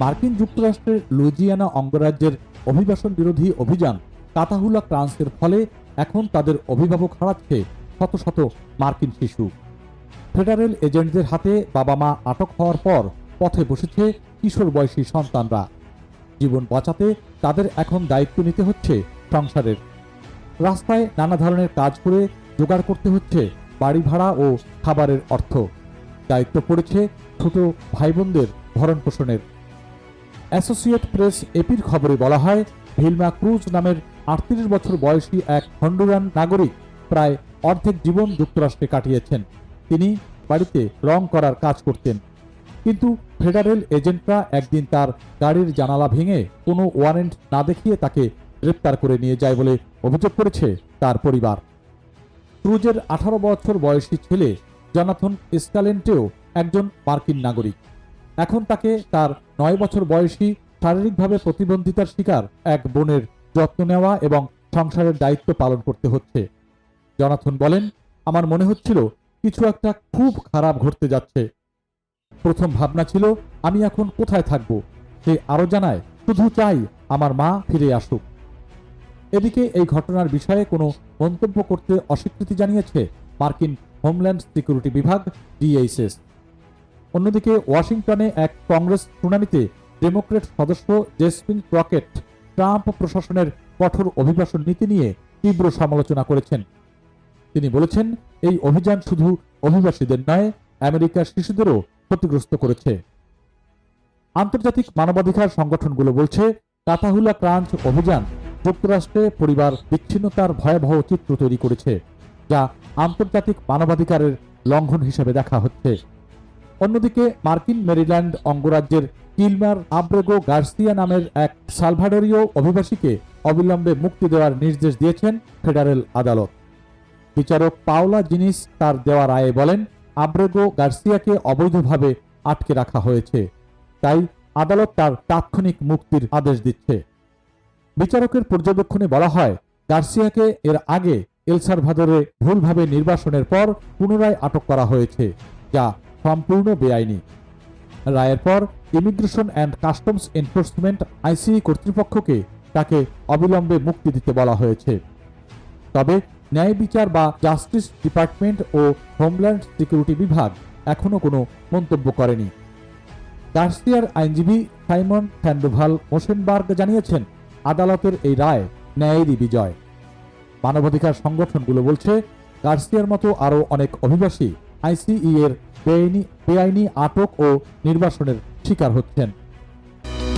মার্কিন যুক্তরাষ্ট্রের লুইজিয়ানা অঙ্গরাজ্যের অভিবাসন বিরোধী অভিযান কাতাহুলা ক্রান্সের ফলে এখন তাদের অভিভাবক হারাচ্ছে শত শত মার্কিন শিশু। ফেডারেল এজেন্টদের হাতে বাবা মা আটক হওয়ার পর পথে বসেছে কিশোর বয়সী সন্তানরা। জীবন বাঁচাতে তাদের এখন দায়িত্ব নিতে হচ্ছে সংসারের। রাস্তায় নানা ধরনের কাজ করে জোগাড় করতে হচ্ছে বাড়ি ভাড়া ও খাবারের অর্থ। দায়িত্ব পড়েছে ছোট ভাই বোনদের ভরণ পোষণের অ্যাসোসিয়েট প্রেস এপির খবরে বলা হয়, ভিলমা ক্রুজ নামের আটত্রিশ বছর বয়সী এক হন্ডুরান নাগরিক প্রায় অর্ধেক জীবন যুক্তরাষ্ট্রে কাটিয়েছেন। তিনি বাড়িতে রং করার কাজ করতেন। কিন্তু ফেডারেল এজেন্টরা একদিন তার গাড়ির জানালা ভেঙে কোনো ওয়ারেন্ট না দেখিয়ে তাকে গ্রেপ্তার করে নিয়ে যায় বলে অভিযোগ করেছে তার পরিবার। ক্রুজের আঠারো বছর বয়সী ছেলে জনাথন স্কালেন্টেও একজন মার্কিন নাগরিক। এখন তাকে তার নয় বছর বয়সী শারীরিকভাবে প্রতিবন্ধিতার শিকার এক বোনের যত্ন নেওয়া এবং সংসারের দায়িত্ব পালন করতে হচ্ছে। জনাথন বলেন, আমার মনে হচ্ছিল কিছু একটা খুব খারাপ ঘটতে যাচ্ছে। প্রথম ভাবনা ছিল, আমি এখন কোথায় থাকব? সে আরও জানায়, শুধু চাই আমার মা ফিরে আসুক। এদিকে এই ঘটনার বিষয়ে কোনো মন্তব্য করতে অস্বীকৃতি জানিয়েছে মার্কিন হোমল্যান্ড সিকিউরিটি বিভাগ ডিএইচএস। অন্যদিকে ওয়াশিংটনে এক কংগ্রেস শুনানিতে ডেমোক্রেট সদস্য জেসমিন ক্রকেট ট্রাম্প প্রশাসনের কঠোর অভিবাসন নীতি নিয়ে তীব্র সমালোচনা করেছেন। তিনি বলেছেন, এই অভিযান শুধু অভিবাসীদের নয়, আমেরিকার শিশুদেরও ক্ষতিগ্রস্ত করেছে। আন্তর্জাতিক মানবাধিকার সংগঠনগুলো বলছে, কাতাহুলা ক্রাঞ্চ অভিযান যুক্তরাষ্ট্রে পরিবার বিচ্ছিন্নতার ভয়াবহ চিত্র তৈরি করেছে, যা আন্তর্জাতিক মানবাধিকারের লঙ্ঘন হিসেবে দেখা হচ্ছে। অন্যদিকে মার্কিন মেরিল্যান্ড অঙ্গরাজ্যের কিলমার আব্রেগো গার্সিয়া নামের এক সালভাডোরীয় অভিবাসীকে অবিলম্বে মুক্তি দেওয়ার নির্দেশ দিয়েছেন ফেডারেল আদালত। বিচারক পাওলা জিনিস তার দেওয়া রায়ে বলেন, আব্রেগো গার্সিয়াকে অবৈধভাবে আটকে রাখা হয়েছে। তাই আদালত তার তাৎক্ষণিক মুক্তির আদেশ দিচ্ছে। বিচারকের পর্যবেক্ষণে বলা হয়, গার্সিয়াকে এর আগে এলসারভাদরে ভুলভাবে নির্বাসনের পর পুনরায় আটক করা হয়েছে, যা সম্পূর্ণ বেআইনি। রায়ের পর immigration and customs enforcement ICE কর্তৃপক্ষকে তাকে অবিলম্বে মুক্তি দিতে বলা হয়েছে। তবে ন্যায় বিচার বা জাস্টিস ডিপার্টমেন্ট ও হোমল্যান্ড সিকিউরিটি বিভাগ এখনও কোনো মন্তব্য করেনি। গার্সিয়ার আইনজীবী সাইমন স্যান্ডোভাল মোসেনবার্গ জানিয়েছেন, আদালতের এই রায় ন্যায়েরই বিজয়। মানবাধিকার সংগঠনগুলো বলছে, গার্সিয়ার মতো আরও অনেক অভিবাসী আইসিই এর বেআইনি আটক ও নির্বাসনের শিকার হচ্ছেন।